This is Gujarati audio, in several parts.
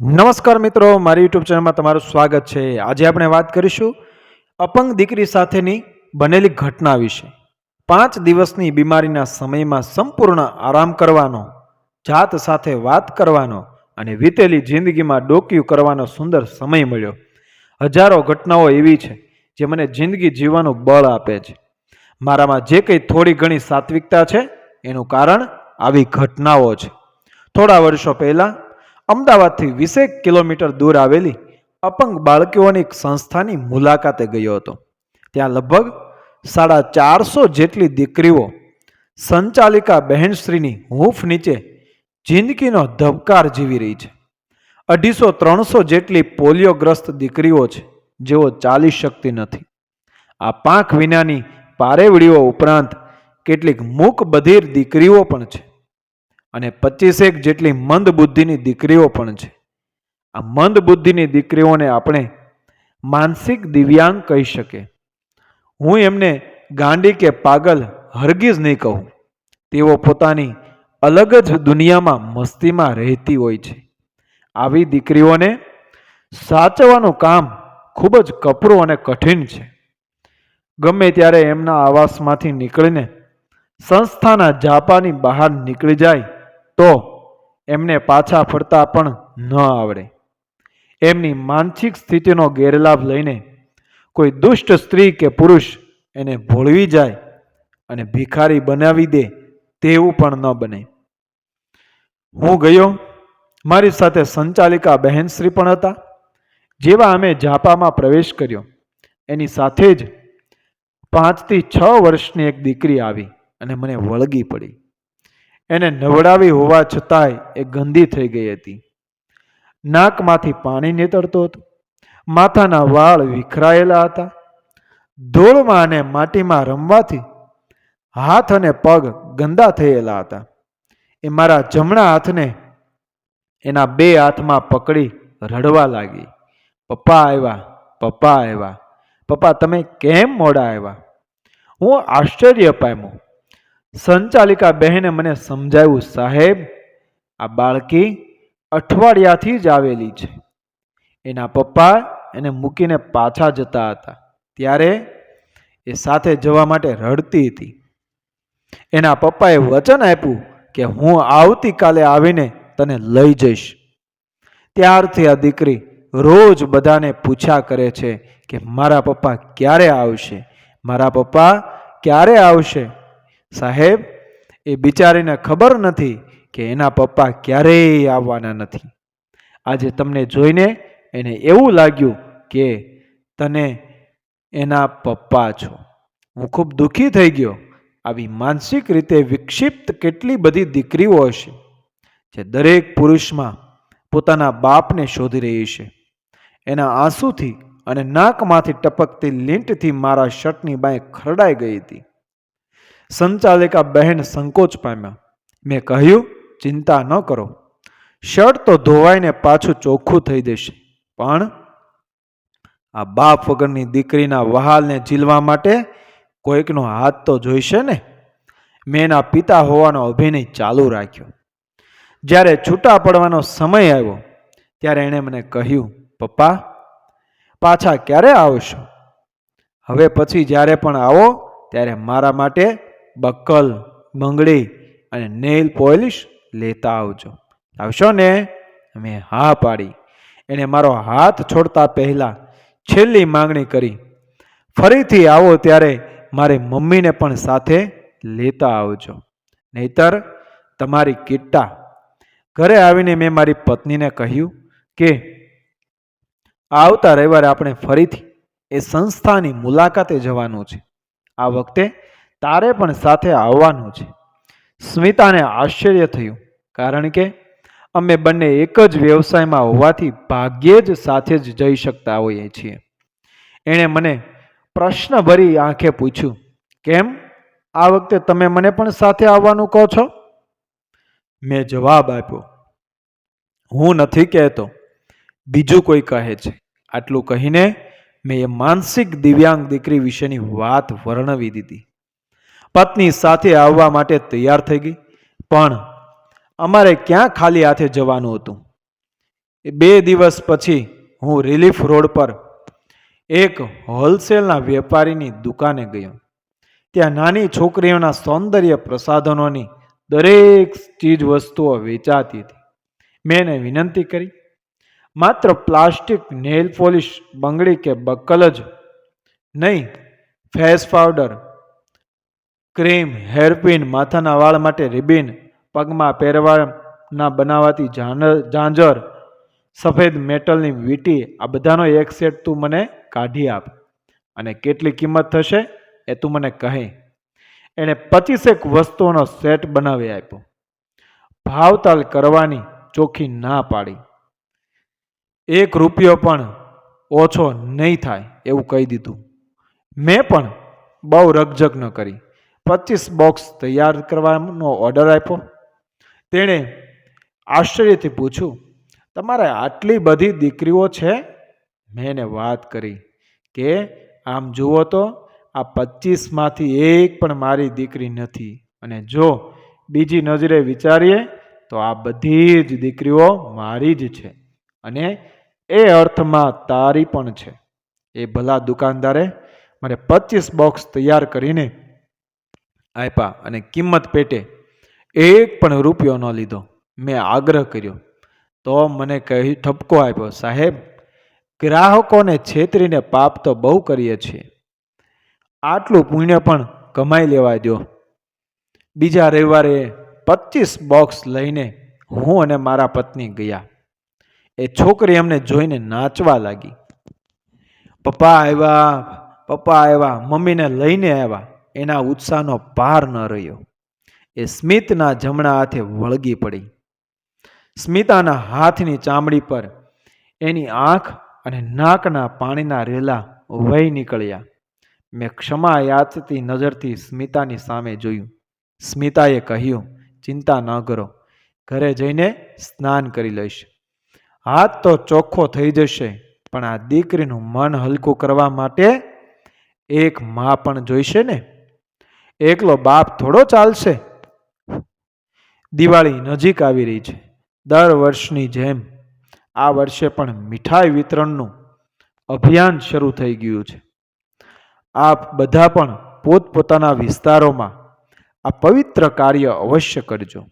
નમસ્કાર મિત્રો, મારી યુટ્યુબ ચેનલમાં તમારું સ્વાગત છે. આજે આપણે વાત કરીશું અપંગ દીકરી સાથેની બનેલી ઘટના વિશે. પાંચ દિવસની બીમારીના સમયમાં સંપૂર્ણ આરામ કરવાનો, જાત સાથે વાત કરવાનો અને વીતેલી જિંદગીમાં ડોક્યું કરવાનો સુંદર સમય મળ્યો. હજારો ઘટનાઓ એવી છે જે મને જિંદગી જીવવાનું બળ આપે છે. મારામાં જે કંઈ થોડી ઘણી સાત્વિકતા છે, એનું કારણ આવી ઘટનાઓ છે. થોડા વર્ષો પહેલાં અમદાવાદથી વીસેક કિલોમીટર દૂર આવેલી અપંગ બાળકીઓની સંસ્થાની મુલાકાતે ગયો હતો. ત્યાં લગભગ સાડા ચારસો જેટલી દીકરીઓ સંચાલિકા બહેનશ્રીની હૂંફ નીચે જિંદગીનો ધબકાર જીવી રહી છે. અઢીસો ત્રણસો જેટલી પોલિયોગ્રસ્ત દીકરીઓ છે, જેઓ ચાલી શકતી નથી. આ પાંખ વિનાની પારેવડીઓ ઉપરાંત કેટલીક મૂક બધીર દીકરીઓ પણ છે. અને પચીસેક જેટલી મંદ બુદ્ધિની દીકરીઓ પણ છે. આ મંદ બુદ્ધિની દીકરીઓને આપણે માનસિક દિવ્યાંગ કહી શકીએ. હું એમને ગાંડી કે પાગલ હરગીજ નહીં કહું. તેઓ પોતાની અલગ જ દુનિયામાં મસ્તીમાં રહેતી હોય છે. આવી દીકરીઓને સાચવવાનું કામ ખૂબ જ કપરું અને કઠિન છે. ગમે ત્યારે એમના આવાસમાંથી નીકળીને સંસ્થાના જાપાની બહાર નીકળી જાય તો એમને પાછા ફરતા પણ ન આવડે. એમની માનસિક સ્થિતિનો ગેરલાભ લઈને કોઈ દુષ્ટ સ્ત્રી કે પુરુષ એને ભોળવી જાય અને ભિખારી બનાવી દે તેવું પણ ન બને. હું ગયો, મારી સાથે સંચાલિકા બહેનશ્રી પણ હતા, જેવા અમે જાપામાં પ્રવેશ કર્યો. એની સાથે જ પાંચથી છ વર્ષની એક દીકરી આવી અને મને વળગી પડી. એને નવડાવી હોવા છતાંય એ ગંદી થઈ ગઈ હતી. નાકમાંથી પાણી નીતરતું હતું. માથાના વાળ વિખરાયેલા હતા. ધૂળમાં અને માટીમાં રમવાથી હાથ અને પગ ગંદા થયેલા હતા. એ મારા જમણા હાથને એના બે હાથમાં પકડી રડવા લાગી. પપ્પા આવ્યા પપ્પા આવ્યા. પપ્પા, તમે કેમ મોડા આવ્યા? હું આશ્ચર્ય પામ્યો. સંચાલિકા બહેને મને સમજાવ્યું, સાહેબ, આ બાળકી અઠવાડિયાથી જ આવેલી છે. એના પપ્પા એને મૂકીને પાછા જતા હતા. ત્યારે એ સાથે જવા માટે રડતી હતી. એના પપ્પાએ વચન આપ્યું કે હું આવતીકાલે આવીને તને લઈ જઈશ. ત્યારથી આ દીકરી રોજ બધાને પૂછ્યા કરે છે કે મારા પપ્પા ક્યારે આવશે? મારા પપ્પા ક્યારે આવશે? સાહેબ, એ બિચારીને ખબર નથી કે એના પપ્પા ક્યારેય આવવાના નથી. આજે તમને જોઈને એને એવું લાગ્યું કે તને એના પપ્પા છો. હું ખૂબ દુઃખી થઈ ગયો. આવી માનસિક રીતે વિક્ષિપ્ત કેટલી બધી દીકરીઓ હશે, જે દરેક પુરુષમાં પોતાના બાપને શોધી રહી છે. એના આંસુથી અને નાકમાંથી ટપકતી લીંટથી મારા શર્ટની બાંય ખરડાઈ ગઈ હતી. સંચાલિકા બહેન સંકોચ પામ્યા. મેં કહ્યું, ચિંતા ન કરો. શર્ટ તો ધોવાઈને પાછું ચોખ્ખું થઈ જશે. પણ આ બાપ વગરની દીકરીના વહાલને ઝીલવા માટે કોઈકનો હાથ તો જોઈશે ને? મેં એના પિતા હોવાનો અભિનય ચાલુ રાખ્યો. જ્યારે છૂટા પડવાનો સમય આવ્યો, ત્યારે એણે મને કહ્યું, પપ્પા, પાછા ક્યારે આવશો? હવે પછી જ્યારે પણ આવો, ત્યારે મારા માટે બક્કલ, બંગડી અને નેલ પોલિશ લેતા આવજો. આવશો ને? મેં હા પાડી. એણે મારો હાથ છોડતા પહેલાં છેલ્લી માંગણી કરી. ફરીથી આવો ત્યારે મારી મમ્મીને પણ સાથે લેતા આવજો. નહીતર તમારી કિટ્ટા. ઘરે આવીને મેં મારી પત્નીને કહ્યું કે આવતા રવિવારે આપણે ફરીથી એ સંસ્થાની મુલાકાતે જવાનું છે. આ વખતે તારે પણ સાથે આવવાનું છે. સ્મિતાને આશ્ચર્ય થયું, કારણ કે અમે બંને એક જ વ્યવસાયમાં હોવાથી ભાગ્યે જ સાથે જ જઈ શકતા હોઈએ છીએ. એણે મને પ્રશ્નભરી આંખે પૂછ્યું, કેમ? આ વખતે તમે મને પણ સાથે આવવાનું કહો છો? મેં જવાબ આપ્યો, હું નથી કહેતો. બીજું કોઈ કહે છે. આટલું કહીને મેં એ માનસિક દિવ્યાંગ દીકરી વિશેની વાત વર્ણવી દીધી. પત્ની સાથે આવવા માટે તૈયાર થઈ ગઈ. પણ અમારે ક્યાં ખાલી હાથે જવાનું હતું? બે દિવસ પછી હું રિલીફ રોડ પર એક હોલસેલના વેપારીની દુકાને ગયો. ત્યાં નાની છોકરીઓના સૌંદર્ય પ્રસાધનોની દરેક ચીજ વસ્તુઓ વેચાતી હતી. મેં એને વિનંતી કરી. માત્ર પ્લાસ્ટિક, નેલ પોલિશ, બંગડી કે બક્કલ જ નહીં, ફેસ પાવડર ક્રીમ, હેરપિન, માથાના વાળ માટે રિબિન, પગમાં પહેરવાના બનાવાતી ઝાંઝર સફેદ મેટલની વીંટી, આ બધાનો એક સેટ તું મને કાઢી આપ. અને કેટલી કિંમત થશે એ તું મને કહે. એણે પચીસેક વસ્તુઓનો સેટ બનાવી આપ્યો. ભાવતાલ કરવાની ચોખ્ખી ના પાડી. એક રૂપિયો પણ ઓછો નહીં થાય એવું કહી દીધું. મેં પણ બહુ રકઝક ન કરી. પચીસ બોક્સ તૈયાર કરવાનો ઓર્ડર આપ્યો. તેણે આશ્ચર્યથી પૂછ્યું, તમારે આટલી બધી દીકરીઓ છે? મેં એને વાત કરી કે, આમ જુઓ તો, આ પચીસમાંથી એક પણ મારી દીકરી નથી. અને જો બીજી નજરે વિચારીએ, તો આ બધી જ દીકરીઓ મારી જ છે. અને એ અર્થમાં તારી પણ છે. એ ભલા દુકાનદારે મને પચીસ બોક્સ તૈયાર કરીને આપ્યા અને કિંમત પેટે એક પણ રૂપિયો ન લીધો. મેં આગ્રહ કર્યો. તો મને કહી ઠપકો આપ્યો સાહેબ. ગ્રાહકોને છેતરીને પાપ તો બહુ કરીએ છીએ. આટલું પુણ્ય પણ કમાઈ લેવા દો બીજા રવિવારે પચીસ બોક્સ લઈને હું અને મારા પત્ની ગયા. એ છોકરી અમને જોઈને નાચવા લાગી. પપ્પા આવ્યા પપ્પા આવ્યા, મમ્મીને લઈને આવ્યા. એના ઉત્સાહનો પાર ન રહ્યો. એ સ્મિતના જમણા હાથે વળગી પડી. સ્મિતાના હાથની ચામડી પર એની આંખ અને નાકના પાણીના રેલા વહી નીકળ્યા. મેં ક્ષમા યાચતી નજરથી સ્મિતાની સામે જોયું. સ્મિતાએ કહ્યું, ચિંતા ન કરો. ઘરે જઈને સ્નાન કરી લઈશ. હાથ તો ચોખ્ખો થઈ જશે, પણ આ દીકરીનું મન હલકું કરવા માટે એક મા પણ જોઈશે ને? એકલો બાપ થોડો ચાલશે? દિવાળી નજીક આવી રહી છે, દર વર્ષની જેમ. આ વર્ષે પણ મીઠાઈ વિતરણનું અભિયાન શરૂ થઈ ગયું છે. આપ બધા પણ પોતપોતાના વિસ્તારોમાં આ પવિત્ર કાર્ય અવશ્ય કરજો.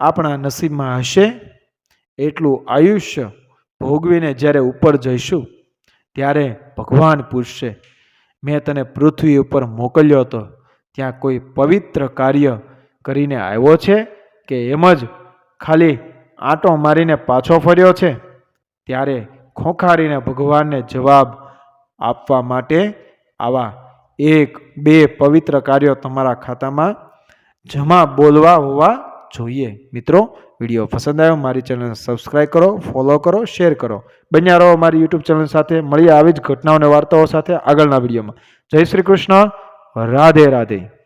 આપણા નસીબમાં હશે એટલું આયુષ્ય ભોગવીને જ્યારે ઉપર જઈશું, ત્યારે ભગવાન પૂછશે, મેં તને પૃથ્વી ઉપર મોકલ્યો હતો ત્યાં કોઈ પવિત્ર કાર્ય કરીને આવ્યો છે કે એમ જ ખાલી આંટો મારીને પાછો ફર્યો છે? ત્યારે ખોખારીને ભગવાનને જવાબ આપવા માટે આવા એક, બે પવિત્ર કાર્યો તમારા ખાતામાં જમા બોલવા હોવા જોઈએ. મિત્રો, વીડિયો પસંદ આવ્યો, મારી ચેનલને સબસ્ક્રાઈબ કરો, ફોલો કરો, શેર કરો. બન્યા રહો મારી યુટ્યુબ ચેનલ સાથે. મળીએ આવી જ ઘટનાઓ અને વાર્તાઓ સાથે આગળના વિડીયોમાં. જય શ્રી કૃષ્ણ. રાધે રાધે.